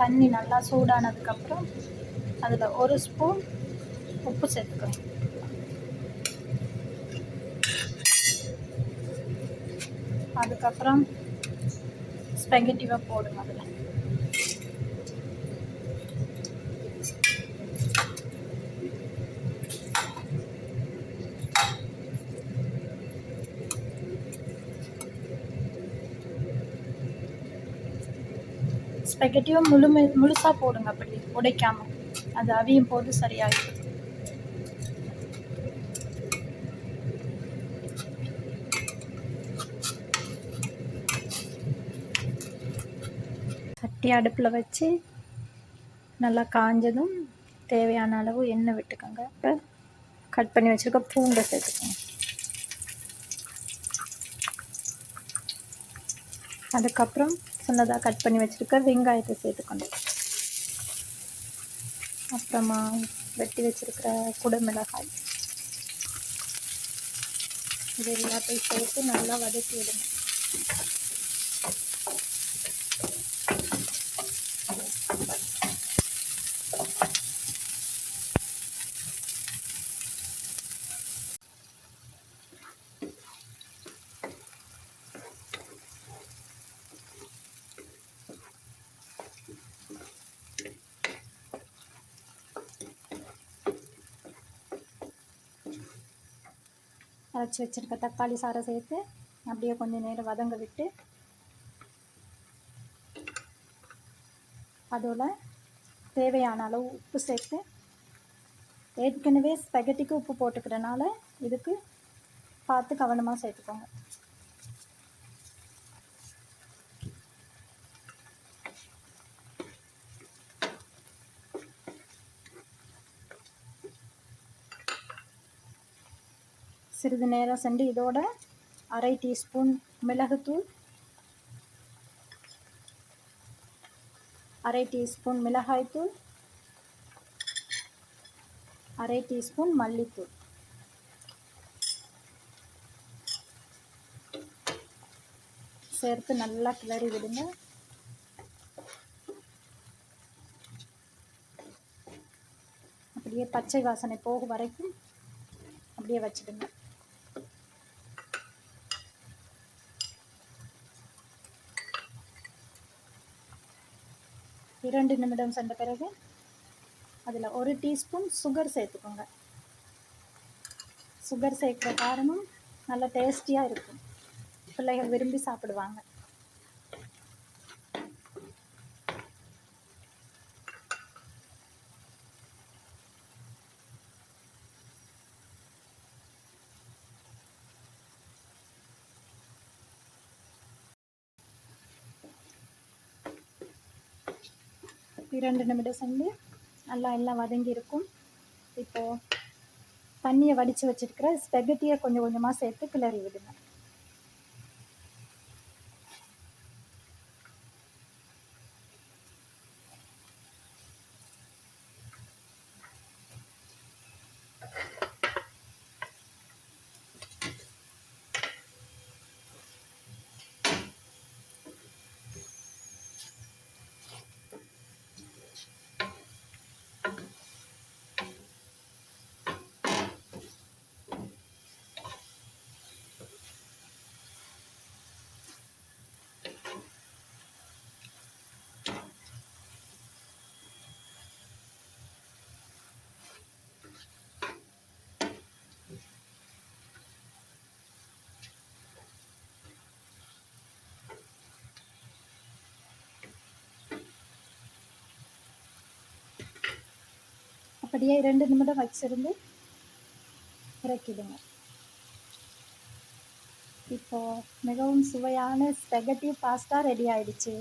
தண்ணி நல்லா சூடானதுக்கப்புறம் அதில் ஒரு ஸ்பூன் உப்பு சேர்த்துக்கணும். அதுக்கப்புறம் ஸ்பெகட்டிவாக போடுங்க அதில். ஸ்பெகட்டியும் முழு முழுசாக போடுங்க அப்படி உடைக்காமல் அது அவியும் போது சரியாகும் சட்டி அடுப்பில் வச்சு நல்லா காஞ்சதும் தேவையான அளவு எண்ணெய் விட்டுக்கோங்க. இப்போ கட் பண்ணி வச்சுருக்க பூண்டை சேர்த்துக்கோங்க. அதுக்கப்புறம் சின்னதாக கட் பண்ணி வச்சுருக்க வெங்காயத்தை சேர்த்துக்கணும் அப்புறமா வெட்டி வச்சுருக்கிற குடமிளகாய். இது எல்லாத்தையும் சேர்த்து நல்லா வதக்கி விடுங்க. அரைச்சி வச்சுருக்க தக்காளி சாறை சேர்த்து அப்படியே கொஞ்சம் நேரம் வதங்க விட்டு அதோட தேவையான அளவு உப்பு சேர்த்து ஏற்கனவே ஸ்பெகட்டிக்கு உப்பு போட்டுக்கிறனால இதுக்கு பார்த்து கவனமாக சேர்த்துக்கோங்க. சிறிது நேரம் சென்று இதோட அரை டீஸ்பூன் மிளகுத்தூள் அரை டீஸ்பூன் மிளகாய்த்தூள் அரை டீஸ்பூன் மல்லித்தூள். சேர்த்து நல்லா கிளறி விடுங்க. அப்படியே பச்சை வாசனை போக வரைக்கும் அப்படியே வச்சுடுங்க. இரண்டு நிமிடம் சென்ற பிறகு அதில் ஒரு டீஸ்பூன் சுகர் சேர்த்துக்கோங்க. சுகர் சேர்க்குற காரணம் நல்லா டேஸ்டியாக இருக்கும். பிள்ளைகள் விரும்பி சாப்பிடுவாங்க. இரண்டு நிமிடம் சென்று நல்லா எல்லாம் வதங்கி இருக்கும். இப்போது தண்ணியை வடித்து வச்சுருக்கிற ஸ்பெகட்டியை கொஞ்சம் கொஞ்சமாக சேர்த்து கிளறி விடுங்க. அப்படியே ரெண்டு நிமிடம் வச்சிருந்து இறக்கிடுங்க. இப்போ மிகவும் சுவையான ஸ்பெகட்டி பாஸ்தா ரெடி ஆயிடுச்சு.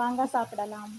வாங்க சாப்பிடலாம்.